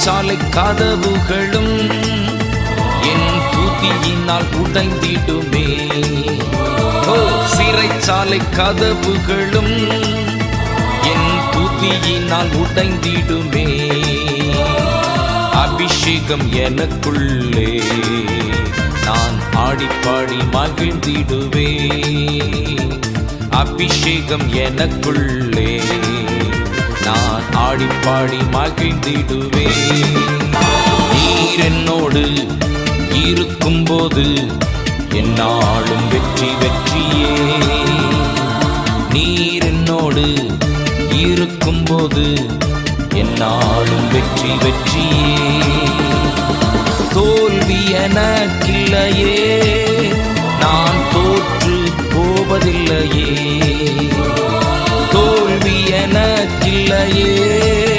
சிறைச்சாலை கதவுகளும் என் தூக்கியினால் உடைந்திடுமே. ஓ சிறைச்சாலை கதவுகளும் என் தூக்கியினால் உடைந்திடுமே. அபிஷேகம் எனக்குள்ளே நான் ஆடிப்பாடி மகிழ்ந்திடுவே. அபிஷேகம் எனக்குள்ளே நான் பாடி பாடி மகிழ்ந்திடுவே. நீர் என்னோடு இருக்கும்போது என்னாலும் வெற்றி வெற்றியே. நீர் என்னோடு இருக்கும்போது என்னாலும் வெற்றி வெற்றியே. தோல்வி எனக்கில்லையே. இல்லையே.